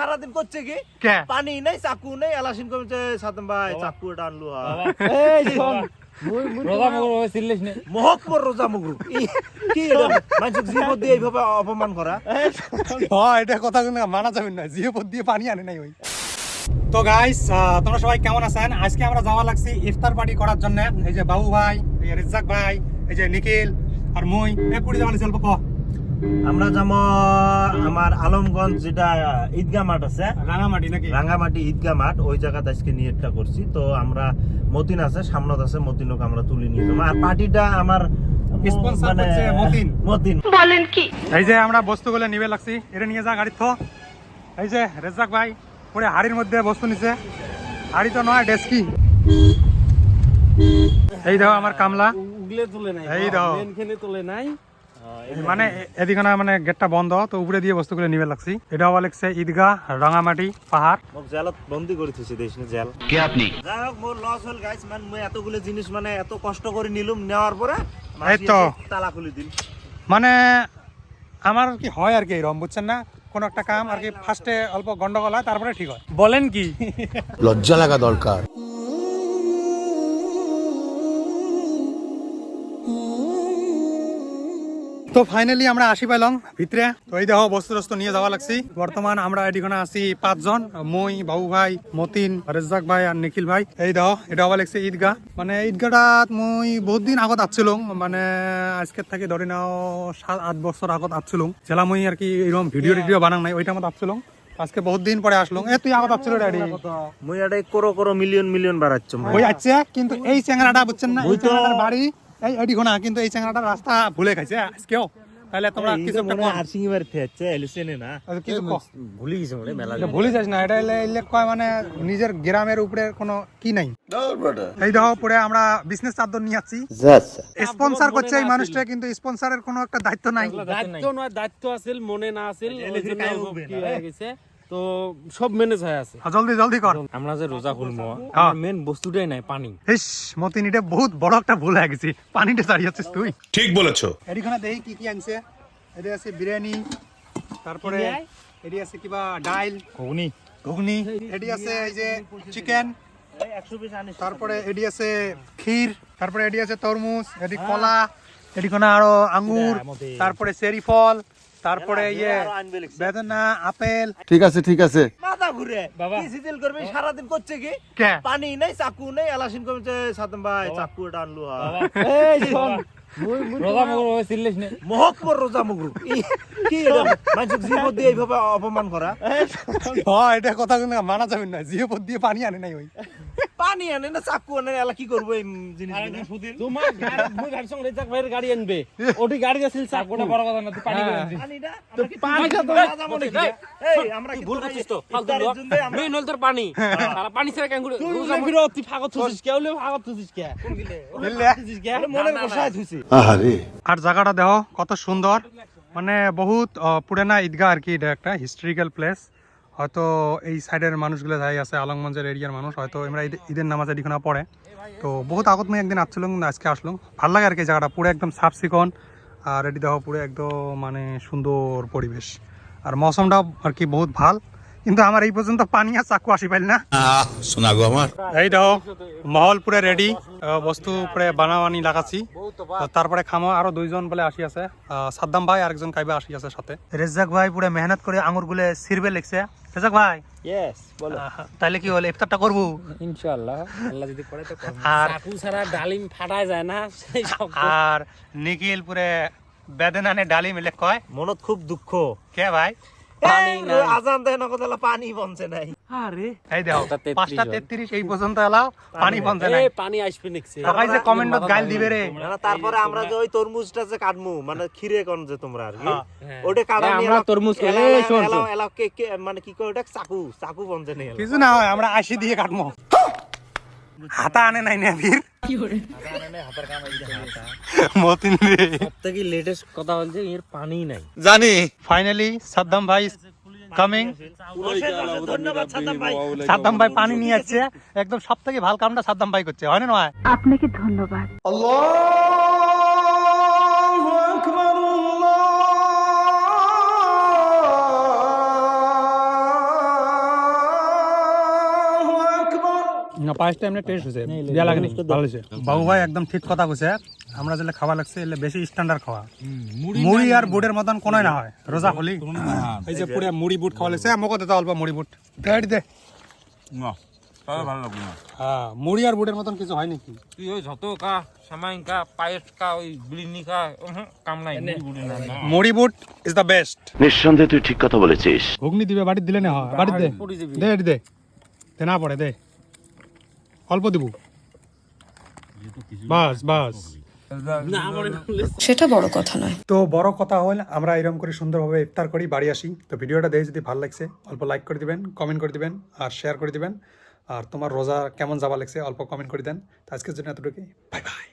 সারাদিন করছে কি? পানি নাই চাকু নেই এলাসিন কমেছে সাদম ভাই চাকু এটা আনলু এই শোন রোজা মগর চিল্লিস নে। মহকমর রোজা মুগরু। কি এটা? মানুষের দিয়ে এইভাবে অপমান করা। হ্যাঁ এটা কথা মানা না। দিয়ে পানি আনে নাই ওই। তো গাইস তোমরা সবাই কেমন আছেন? আজকে আমরা যাওয়া লাগছি ইফতার পার্টি করার জন্য। এই যে বাবু ভাই এই ভাই এই যে নিখিল আর মুই। এ পুরি যাওয়া চলবো ক? আমরা যাব আমার আলমগঞ্জ যেটা ঈদগাহ মাঠ আছে। রাঙামাটি নাকি? রাঙ্গামাটি ঈদগাহ মাঠ ওই জায়গাতে আজকে নিয়েটটা করছি। তো আমরা মতিন আছে সামনত আছে মতিনকে আমরা তুলে নিয়ে যাব। আর পার্টিটা আমার করছে মতিন। মতিন। এই যে আমরা বস্তুগুলো নিবে লাগছি এটা নিয়ে যা গাড়ি থ। এই যে রেজ্জাক ভাই পুরো হাড়ির মধ্যে বস্তু নিছে। হাড়ি তো নয় ডেস্কি। এই দেখো আমার কামলা। উগলে তুলে নাই। এই দাও। মেন তুলে নাই। মানে এদিকে না মানে গেটটা বন্ধ তো উপরে দিয়ে বস্তুগুলো নিবে লাগছি। এটা আবার লিখছে ঈদগাহ রাঙামাটি পাহাড়। মোক জেলত বন্দি করে থৈছে দেশ জেল। কে আপনি? যাই হোক মোর লস হল গাইস মানে মই এতগুলো জিনিস মানে এত কষ্ট করে নিলুম নেওয়ার পরে এই তো। তালা খুলে দিল মানে আমার কি হয় আর কি এরকম বুঝছেন না? কোন একটা কাম আর কি ফার্স্টে অল্প গন্ডগোল হয় তারপরে ঠিক হয়। বলেন কি? লজ্জা লাগা দরকার। তো ফাইনালি আমরা আসি পাইলাম ভিতরে। তো এই দেখো বস্তু টস্তু নিয়ে যাওয়া লাগছি। বর্তমান আমরা এদিকে আছি পাঁচজন মই বাবু ভাই মতিন রেজাক ভাই আর নিখিল ভাই। এই দেখো এটা আবার লাগছে ঈদগাহ। মানে ঈদগাহটাত মই বহুত দিন আগত আসছিলাম মানে আজকের থেকে ধরে নাও সাত আট বছর আগত আসছিলাম যেলা মই আর কি এরকম ভিডিও টিডিও বানাং নাই ওই টাইমত আসছিলাম আজকে বহুত দিন পরে আসলাম এ তুই আগত আসছিল ড্যাডি মই এটা করো করো মিলিয়ন মিলিয়ন বাড়াচ্ছ ওই আছে কিন্তু এই চ্যাংরাটা বুঝছেন না? ওই বাড়ি এই কিন্তু এই চ্যাংরাটার রাস্তা ভুলে খাইছে আজকেও তাহলে তোমরা কিছু একটা। আরসিং এলিসেনে না? আচ্ছা, কিছু। ভুলে গেছে মনে মেলা ভুলে যাস না এটা এলে এলে কয় মানে নিজের গ্রামের উপরে কোনো কি নাই। এই দেখো পরে আমরা বিজনেস চাদর নিয়ে যাচ্ছি স্পন্সর করছে এই মানুষটা কিন্তু স্পন্সরের কোনো একটা দায়িত্ব নাই। দায়িত্ব নয় দায়িত্ব আছিল মনে না আছিল কি হয়ে গেছে? তো সব ম্যানেজ হয়ে আছে। হ্যাঁ, জলদি জলদি কর। আমরা যে রোজা খুলবো হ্যাঁ। মেন বস্তুটাই নাই পানি। ইস মতিন এটা বহুত বড় একটা ভুল হয়ে গেছি। পানিটা দাঁড়িয়ে যাচ্ছিস তুই। ঠিক বলেছ। এদিকে দেখি কি কি আনছে। এটি আছে বিরিয়ানি তারপরে এটি আছে কিবা ডাইল ঘুগনি। ঘুগনি এটি আছে এই যে চিকেন তারপরে এটি আছে ক্ষীর তারপরে এটি আছে তরমুজ এটি কলা এটি কোনা আরও আঙ্গুর তারপরে চেরি ফল তারপরে ইয়ে। বেদনা আপেল। ঠিক আছে ঠিক আছে। মাথা ঘুরে। বাবা। কি সিজিল করবে? সারাদিন করছে কি? পানি নাই চাকু নেই এলাসিন কমেছে সাদম ভাই চাকু এটা আনলু হা এই শোন। রোজা মগর চিল্লিস নে। মহকমর রোজা মুগরু। কি এটা? জীবন দিয়ে এইভাবে অপমান করা? হ্যাঁ এটা কথা মানা যাবে না। জিও দিয়ে পানি আনে নাই ওই। পানি আনে না চাকু আনে এলা কি করব এই জিনিস তোমার গাড়ি মুই ভাবছং রেজাক ভাইয়ের গাড়ি আনবে। ওটি গাড়ি আছিল চাক। ওটা বড় কথা না তুই পানি তোর পানি। সারা পানি ছাড়া কেন তুই ফাগত থুছিস কে? হলে ফাগত থুছিস কে? মনের আর জায়গাটা দেখো কত সুন্দর। মানে বহুত পুরানা ঈদগাহ আর কি এটা একটা হিস্ট্রিক্যাল প্লেস হয়তো এই সাইডের মানুষগুলো যাই আছে, আলমগঞ্জের এরিয়ার মানুষ, হয়তো আমরা ঈদের নামাজ এদিকে পড়ে। তো বহুত আগত আমি একদিন আসছিলাম আজকে আসলাম ভালো লাগে আর কি জায়গাটা, পুরো একদম সাফ সিকন আর এটি দেখো পুরো একদম মানে সুন্দর পরিবেশ। আর মৌসমটাও আর কি বহুত ভালো। কিন্তু আমার এই পর্যন্ত পানি আর চাকু আসি পাইল না। শোনা গো আমার। মহল পুরে রেডি বস্তু পুরে বানাবানি লাগাচ্ছি তারপরে খামো আরও দুইজন বলে আসি আছে। সাদ্দাম ভাই আরেকজন কাইবা আসি আছে সাথে। রেজাক ভাই পুরো মেহনত করে আঙুর গুলে সিরবে লিখছে। রেজাক ভাই? ইয়েস বলো। তাইলে কি হলো ইফতারটা করব? ইনশাআল্লাহ আল্লাহ যদি করে তো করব। আর চাকু ছাড়া ডালিম ফাটায় যায় না আর নিখিল পুরে বেদনানে ডালি মিলে কয়? মনত খুব দুঃখ। কে ভাই? পানি নাই। আজান দেয় না কথা পানি বনছে নাই। আরে। এই দেখো পাঁচটা তেত্রিশ পাঁচটা হল। তেত্রিশ এই পর্যন্ত এলাও পানি পৌঁছে নাই। পানি আসবে নেক্সট সবাই যে কমেন্টত গাইল দিবে রে। না, না, তারপরে আমরা যে ওই তরমুজটা যে কাটমু মানে খিরে কোন যে তোমরা আর কি হ্যাঁ। ওটা কাটা হ্যাঁ, নিয়ে আমরা তরমুজ। এলা- এলা- কে- কে- মানে কি কয় ওটা? চাকু চাকু বনছে নাই কিছু না হয় আমরা আশি দিয়ে কাটবো হাতা আনে নাই না বীর মতিন রে। সবথেকে লেটেস্ট কথা বলছে এর পানি নাই। জানি। ফাইনালি সাদ্দাম ভাই কামিং ধন্যবাদ সাদ্দাম ভাই পানি নিয়ে আসছে। একদম সব থেকে ভালো কামটা সাদ্দাম ভাই করছে। হয় না নয়? আপনাকে ধন্যবাদ। না পায়েসটা এমনি টেস্ট হয়েছে দেয়া লাগেনি ভালো হয়েছে বাবু ভাই একদম ঠিক কথা কইছে। আমরা যেটা খাওয়া লাগছে এলে বেশি স্ট্যান্ডার্ড খাওয়া। মুড়ি আর বুটের মতন কোনোই না হয়। রোজা হলি। এই যে পুরো মুড়ি বুট খাওয়া লাগছে আমাকে দিতে অল্প মুড়ি বুট। দেড় দে ভালো লাগবে না। হ্যাঁ মুড়ি আর বুটের মতন কিছু হয় নাকি তুই ওই যত কা সামাইন কা পায়েস কা ওই বিরিয়ানি কা কাম নাই মুড়ি বুড়ি বুট ইজ দ্য বেস্ট নিঃসন্দেহে তুই ঠিক কথা বলেছিস। ঘুগনি দিবে বাড়িতে দিলে না হয়। বাড়িতে দে। পড়ে দে দে। দে না পড়ে দে। অল্প দিব। বাস বাস। সেটা বড় কথা নয়। তো বড় কথা হল আমরা এরকম করে সুন্দরভাবে ইফতার করি বাড়ি আসি। তো ভিডিওটা দেখে যদি ভালো লাগছে অল্প লাইক করে দিবেন কমেন্ট করে দিবেন আর শেয়ার করে দিবেন। আর তোমার রোজা কেমন যাওয়া লাগছে অল্প কমেন্ট করে দেন। তো আজকের জন্য এতটুকুই। Bye bye